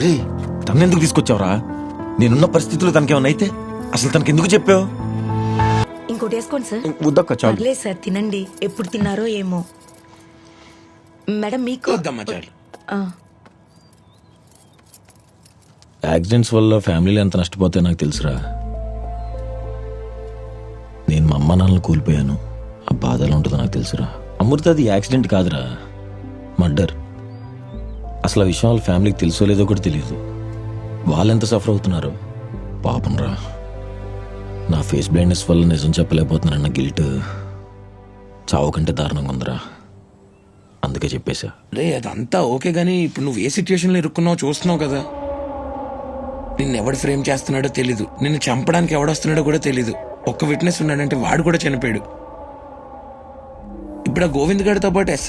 రే తన ఎందుకు తీసుకొచ్చావురా? నేనున్న పరిస్థితుల్లో తనకేమన్నా అయితే అసలు తనకి ఎందుకు చెప్పావు? ఇంకోటి వేసుకోండి సార్. వద్దక్క చాలు. పర్లేదు సార్ తినండి. ఎప్పుడు తిన్నారో ఏమో. మేడం మీకు వద్దమ్మా చాలు. ఆ, యాక్సిడెంట్స్ వల్ల ఫ్యామిలీలు ఎంత నష్టపోతే నాకు తెలుసురా. నేను మా అమ్మ నాన్నలు కూలిపోయాను. ఆ బాధ ఎలా ఉంటుందో నాకు తెలుసురా. అమృత అది యాక్సిడెంట్ కాదురా. మర్డర్. అసలు ఆ విషయం వాళ్ళ ఫ్యామిలీకి తెలుసో లేదో కూడా తెలియదు. వాళ్ళెంత సఫర్ అవుతున్నారు? పాపం రా. నా ఫేస్ బ్లైండ్నెస్ వల్ల నిజం చెప్పలేకపోతున్నానన్న గిల్ట్ చావు కంటే దారుణంగా ఉందిరా. అందుకే చెప్పేశా. రే అదంతా ఓకే కానీ ఇప్పుడు నువ్వు ఏ సిచ్యువేషన్లో ఇరుక్కున్నావు చూస్తున్నావు కదా. నిన్ను ఎవడు ఫ్రేమ్ చేస్తున్నాడో తెలీదు. నిన్ను చంపడానికి ఎవడొస్తున్నాడో కూడా తెలీదు. ఒక్క విట్నెస్ ఉన్నాడంటే వాడు కూడా చనిపోయాడు. ఇప్పుడు ఆ గోవింద్ గారితో పాటు ఎస్ఐ